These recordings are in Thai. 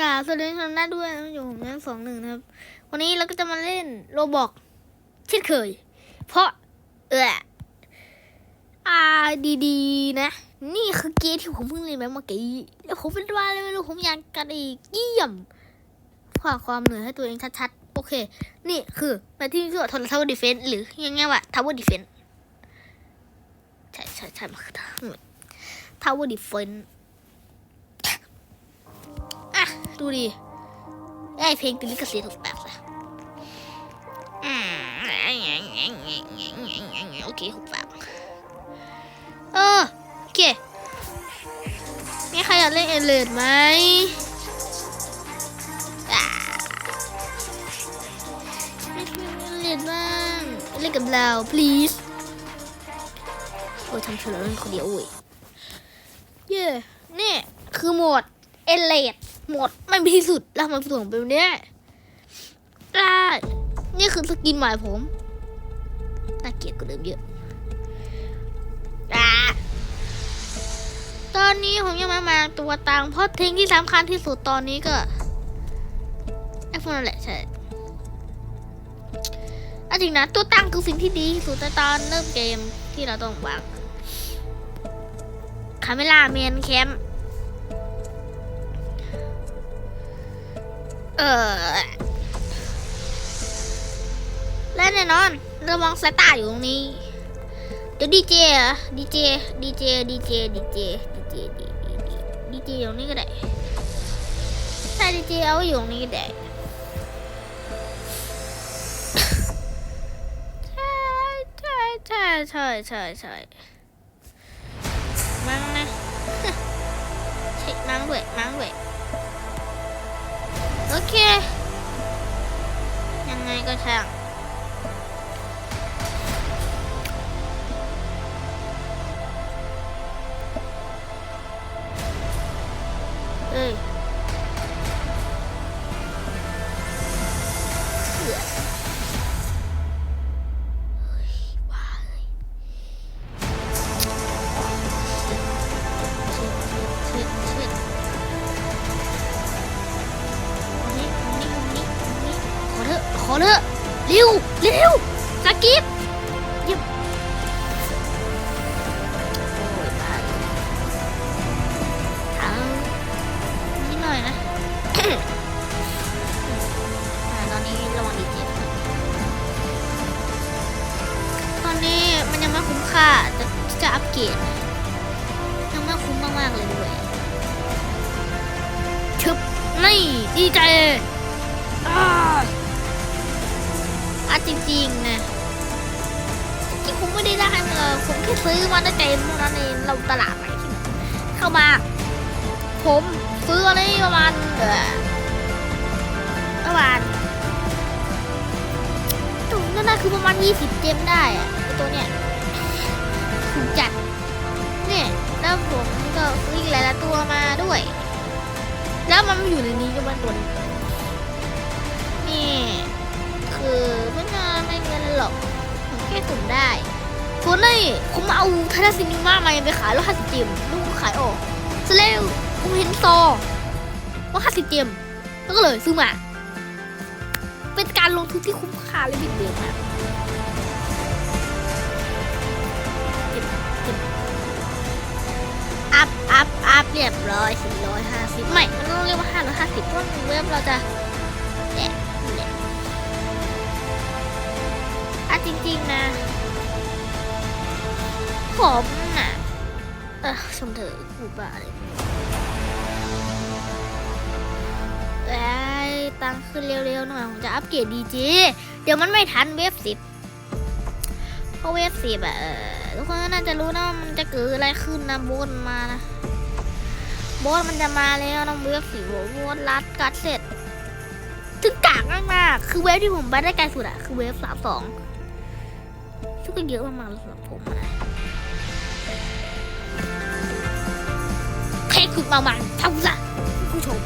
กาสวัสดีทุกท่าด้วยนะอยู่ผมนั่งสองหนึ่งนะครับ วันนี้เราก็จะมาเล่นโรบอกเช่นเคย เพราะเอออาดีๆนะ นี่คือเกมที่ผมเพิ่งเล่นไปเมื่อกี้แล้วผมเป็นว่าเลยไม่รู้ผมอยากกันอีกเยี่ยมฝากความเหนื่อยให้ตัวเองชัดๆ โอเค นี่คือแมที่ชื่อว่าทนทาวเวอร์ดิเฟนหรือง่ายๆว่าทาวเวอร์ดิเฟนใช่ใช่ใช่มันคือทาวเวอร์ดิเฟนอ่ ดูดิไอเพลงติลิขสิทธิ์ถูกแบบเลยโอเคถูกแบบเออโอเคมีใครอยากเล่นเอเลดไหมอ่าเล่นเอเลดบ้างเล่นกับเรา please โอ้ยทำเฉลยคนเดียวโอ้ยเย่นี่คือโหมดเอเลด หมดไม่มีที่สุดแล้วมันส่งไปแบบนี้ได้นี่คือสกินใหม่ผมน่าเกลียดกว่าเดิมเยอะอ่าตอนนี้ผมยังไม่มาตัวตังเพราะทิ้งที่สำคัญที่สุดตอนนี้ก็ไอโฟนนั่นแหละใช่อาจริงนะตัวตั้งคือสิ่งที่ดีที่สุดในตอนเริ่มเกมที่เราต้องวางคาเมล่าเมนแคมเออและแน่นอนระวังสายตาอยู่ตรงนี้เดี๋ยวดีเจอะดีเจดีเจดีเจดีเจดีเจดีดีดีดีเจอยู่ตรงนี้ก็ได้ใช่ดีเจเอาอยู่นี้ก็ได้ใช่ใช่ใช่ใช่ใช่ใช่มั้งนะ ใช่มั้งด้วยมั้งด้วย โอเค ยังไงก็ช่าง ประมาณ 20 เจมได้อะไอตัวเนี้ยถูกจัด เนี่ย แล้วผมก็ซื้ออีกหลายๆตัวมาด้วย แล้วมันม่อยู่ในนี้ก็มันตัวนี้นี่คือไม่น่าไม่เงินหรอกผมแค่สุ่มได้ส่วนนี่ผมเอาทาราซินิมามายังไปขายแล้วห้าสิบเจมลูกขายออกเสร็จแล้วผมเห็นซอว่าห้าสิบเจมแล้วก็เลยซื้อมา เป็นการลงทุนที่คุ้มค่าเลยบิ๊กเบนค อัพเรียบร้อยสี่ร้อยห้าสิบไม่มันต้องเรียกว่าห้าร้อยห้าสิบเพราะเว็บเราจะแดะแดะอะจริงๆนะ ผมน่ะ เออชมเธอะกูบ้าเลยไอ้ตังค์ขึ้นเร็วๆหน่อย ผมจะอัปเกรดดีจีเดี๋ยวมันไม่ทันเวฟสิบเพราะเวฟสิบอะทุกคนก็น่าจะรู้นะมันจะเกิดอะไรขึ้นนะบนมานะ โบสมันจะมาแล้วน้องเวฟสีโบสรัดกัดเสร็จ ถึงกากมากๆคือเวฟที่ผมไปได้ไกลสุดอะคือเวฟสามสองซึ่งก็เยอะมากๆเลยสำหรับผมนะเทคุดมามันทำซะผู้ชม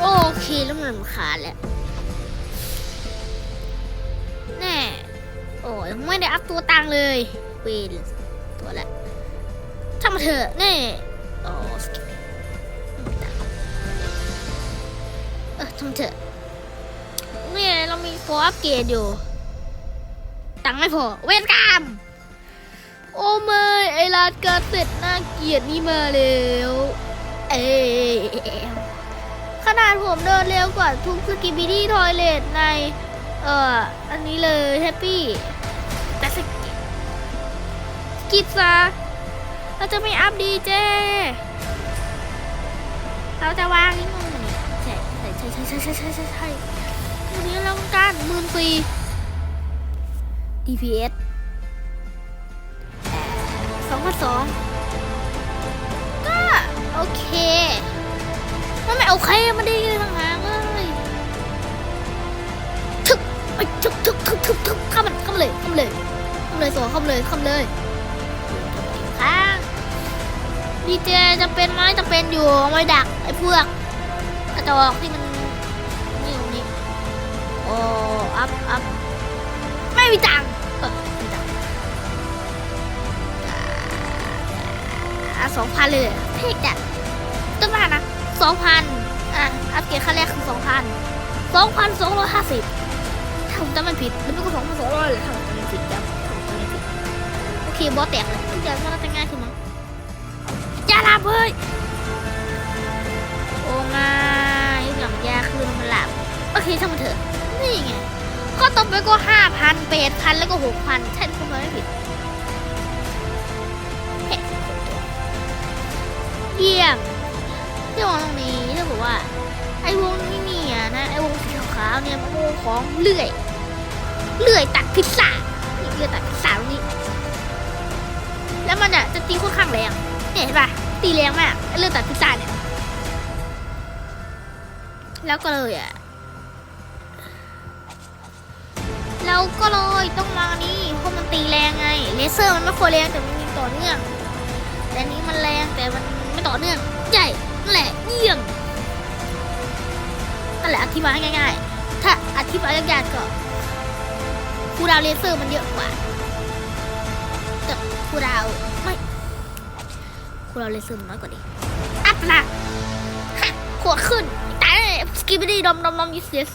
โอเคแล้วมันรำคาญแล้วแน่โอ้ยไม่ได้อัพตัวตังเลยเวนตัวละ ทำมาเถอะนี่โอ้สกิปเออทำเถอะเนี่ยเรามีโฟอัพเกรดอยู่ ตังไม่พอ เวทกรรมโอ้ไม่ไอลาดกาเสร็จน่าเกียดนี่มาแล้วเอขนาดผมเดินเร็วกว่าทุกสกิบิดี้ทอยเลทใน เอ่อ อันนี้เลยแฮปปี้แต่สกิสกิซา เราจะไม่อัพดีเจ เราจะวางนี่งงนี่ใช่ใช่ใช่ใช่ใช่ใช่ใช่ใช่ใช่วันนี้เราต้องการหมื่นปี DPS สองพันสองก็โอเค มันไม่โอเคมันดีเลยทางหางเลยทึกไปทึกทึกทึกทึกทึกเข้ามันเข้ามาเลยเข้ามาเลยเข้ามาเลยสวเข้ามาเลยเข้าเลย ดีเจจะเป็นไหมจะเป็นอยู่เอาไม่ดักไอ้พวกกระจอกที่มันนี่ตรงนี้โอ้อัพอัพไม่มีตังค์เออมีตังค์อะสองพันเลยเหรอเท่จัดต้นมานะสองพันอะอัพเกรดขั้นแรกคือสองพันสองพันสองร้อยห้าสิบถ้าผมจำไม่ผิดหรือไม่ก็สองพันสองร้อยเลยถ้าผมจำไม่ผิดจำผมจำไม่ผิดโอเคบอสแตกเลยทุกอย่างมันจะง่ายขึ้นมั้งอ ย่าหลับเฮ้ยโอ้ไม่ทุกอย่างมันยากขึ้นมันหลับโอเคช่างมันเถอะนี่ไงก็ต่อไปก็ห้าพันแปดพันแล้วก็หกพันใช่คุณไม่ผิดเฮ้ยี่ยมที่มองตรงนี้จะบอกว่า ไอ้วงนี้เนี่ยนะไอ้วงสีขาวเนี่ยมันวงของเลื่อยเลื่อยตัดพิซซ่าเลื่อยตัดพิซซ่าตรงนี้ แล้วมันอะจะตีค่อนข้างแรง เนี่ยเห็นปะตีแรงมากเลื่อยตัดพิซซ่าเนี่ย แล้วก็เลยอะเราก็เลยต้องมานี่เพราะมันตีแรงไงเลเซอร์มันไม่ควรแรงแต่มันยิงต่อเนื่อง แต่นี้มันแรงแต่มันไม่ต่อเนื่องใหญ่นั่นแหละเยี่ยมนั่นแหละอธิบายง่าย ๆ ถ้าอธิบายยากๆก็คูดาวเลเซอร์มันเยอะกว่าแต่คูดาวไม่ คูลดาเลเซอร์มันน้อยกว่าดิอัพละฮะขวดขึ้นตายสกิปปี้ดอมดอมดอมยิสยิส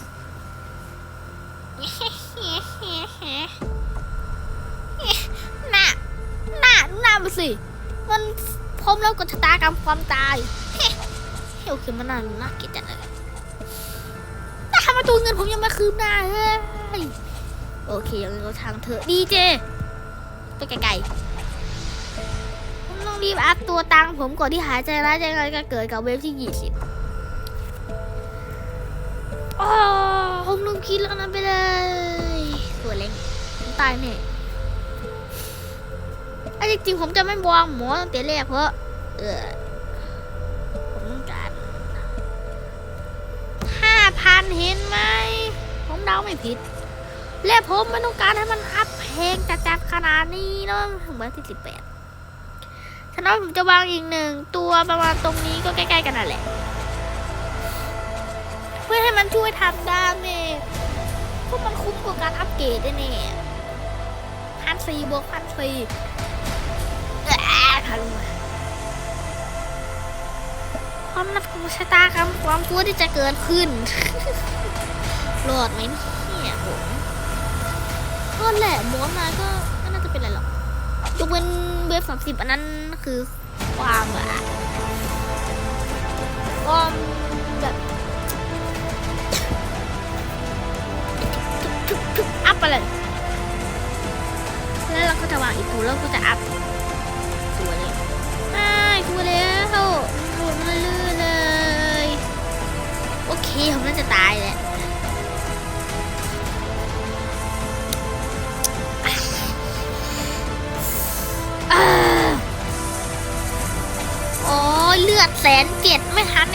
หน้าหน้าหน้ามาสิ มันพร้อมแล้วกับชะตากรรมความตายเฮ้เฮ้โอเคมันน่าน่าเกลียดจังเลยแต่ทำไมตัวเงินผมยังไม่คืบหน้าเฮ้ยโอเคยังไงก็ทางเถอะดีเจตัวไกลๆ รีบอัพตัวตังผมก่อนที่หายใจร้ายใจอะไรก็เกิดกับเวฟที่ยี่สิบอ๋อผมลืมคิดแล้วนะไปเลยตัวเล็กผมตายแน่ไอ้จริงๆผมจะไม่วางหมอตั้งแต่แรกเพราะเออผมต้องการห้าพันเห็นไหมผมเดาไม่ผิด และผมไม่ต้องการให้มันอัพเพลงจัดๆขนาดนี้เนาะเหมือนที่สิบแปด ฉะนั้นผมจะวางอีกหนึ่งตัวประมาณตรงนี้ก็ใกล้ ๆ กันนั่นแหละ เพื่อให้มันช่วยทำดาเมจเพราะมันคุ้มกว่าการอัปเกรดด้วยเนี่ยพันสี่บวกพันสี่เอ้อทันมาความนับของชะตากรรมความชั่วที่จะเกิดขึ้นรอดไหมเนี่ยผมก็แหละม้วนมาก็น่าจะเป็นไรหรอกยกเว้นเวฟสามสิบอันนั้น คือความแบบความแบบทุกทุกอัพไปเลยแล้วเราก็จะวางอีกตัวแล้วก็จะอัพตัวเลยอ่าตัวแล้วหมุนมาเรื่อยเลย โอเคผมน่าจะตายแหละ แสนเจ็ดไม่ทัน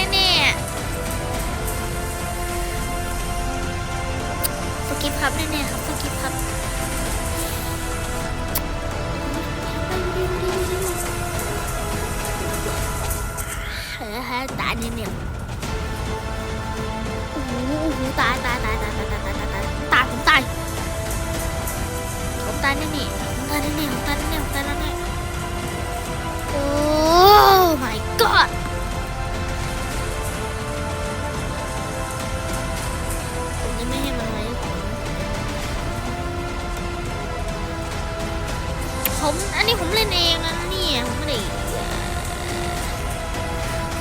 ผมอันนี้ผมเล่นเองนะนี่ผมไม่ได้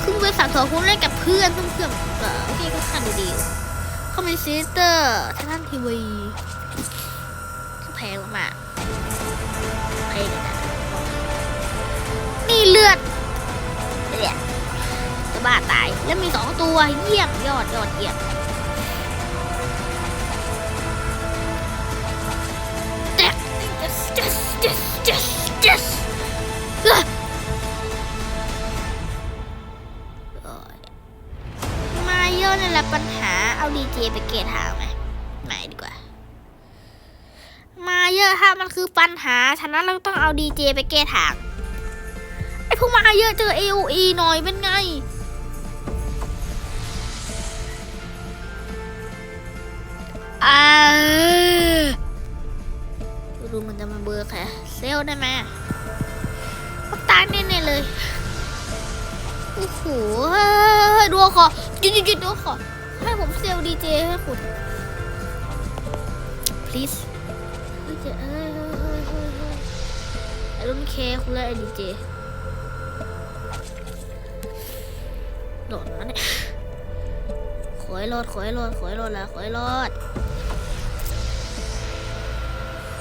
คือเว็บสามตัวผมเล่นกับเพื่อนเพื่อนเพื่อนโอเคก็ขันดีๆคอมเมนต์เตอร์ไท่านทีวีแพงมากแพงนี่เลือดเลือดจะบ้าตายแล้วมีสองตัวเยี่ยมยอดยอดเยี่ยม ดีเจไปเกตหางไหมไม่ดีกว่า มาเยอะถ้ามันคือปัญหา ฉะนั้นเราต้องเอาดีเจไปเกตหางไอพวกมาเยอะเจอ AOE หน่อยเป็นไงอาดูมันจะมาเบอร์แค่เซลได้ไหมปักตายแน่ๆเลย โอ้โหเฮ้ยดูขอหยุดหยุดหยุดดูขอ ให้ผมเซลลดีเจให้คุณ please เฮ้ยเจเฮ้ยเฮ้ยเฮ้ยเฮ้ยเฮ้ยไอ้รุ่นเคคุณเลยไอ้ดีเจโดดมาเนี่ยขอให้รอดขอให้รอดขอให้รอดแล้วขอให้รอด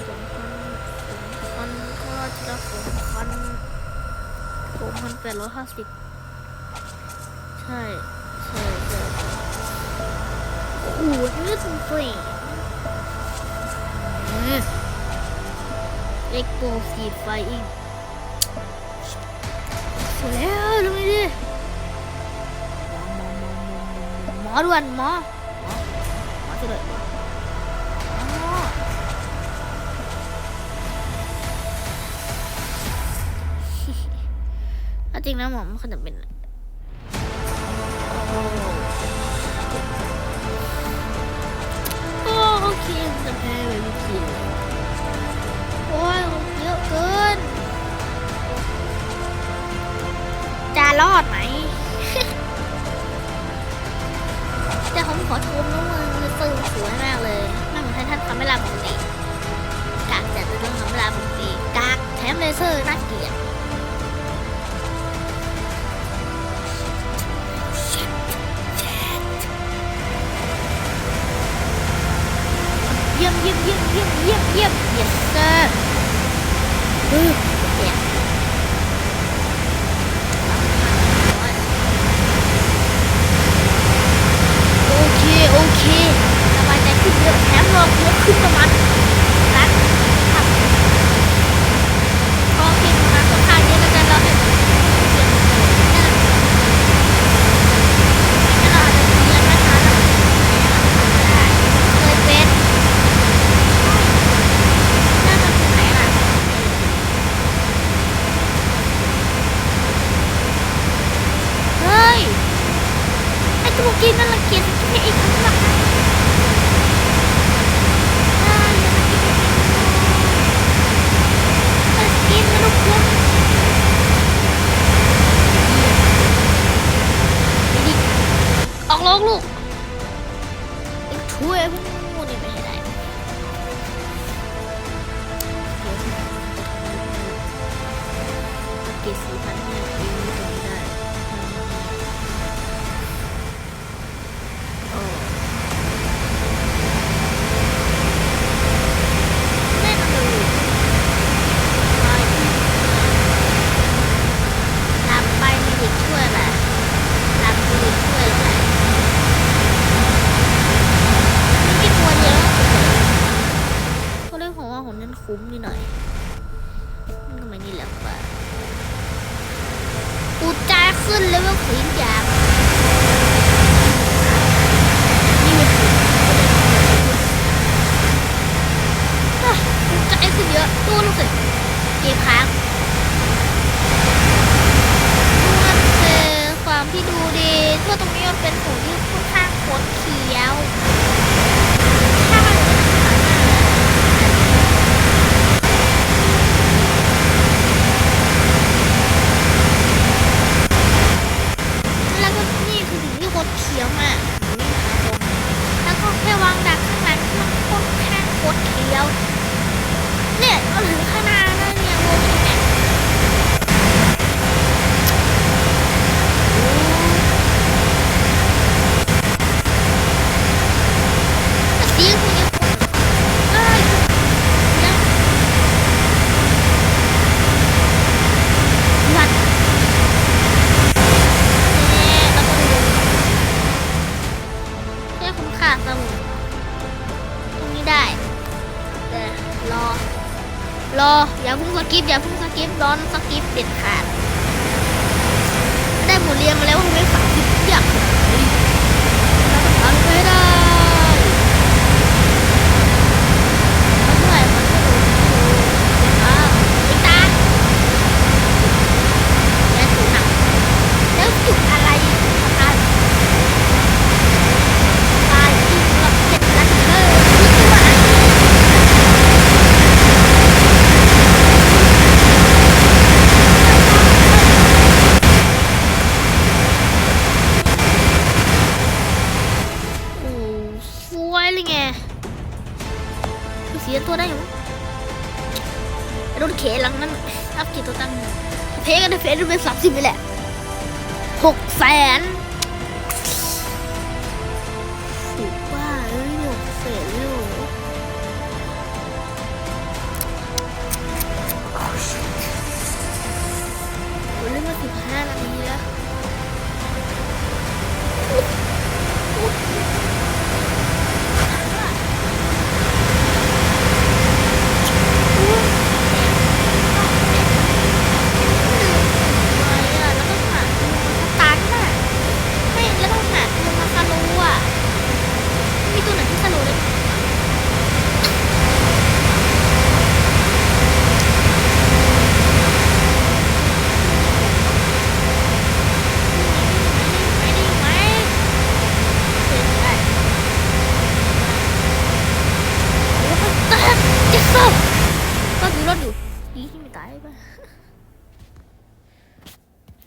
สองพันสองพันก็จะสองพันสองพันแปดร้อยห้าสิบใช่ โอ้โหนี่สุดยเอ็กโปฟีไฟอิงสวยแล้วดูนี่ดิหมอหมอหมอหมอด่วนหมอหมอหมอช่วยด้วยหมอเอจริงนะหมอมันควรจะเป็น รอดไหม แต่ผมขอชมนะมึงมันตื่นสวยมากเลยไม่เหมือนท่านทำเวลาปกติกากจัดเรื่องทำเวลาปกติกากแถมเลเซอร์น่าเกลียด ที่ดูดีทั่วตรงนี้มันเป็นหูที่ค่อนข้างโคตรเขียว อย่าเพิ่งสกิปร้อนสกิปเด็ดขาด ได้บทเรียงมาแล้วไม่ฝัน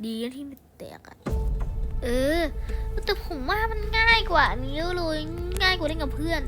ดีที่มันแตกอะเออแต่ผมว่ามันง่ายกว่านี้เลยง่ายกว่าเล่นกับเพื่อน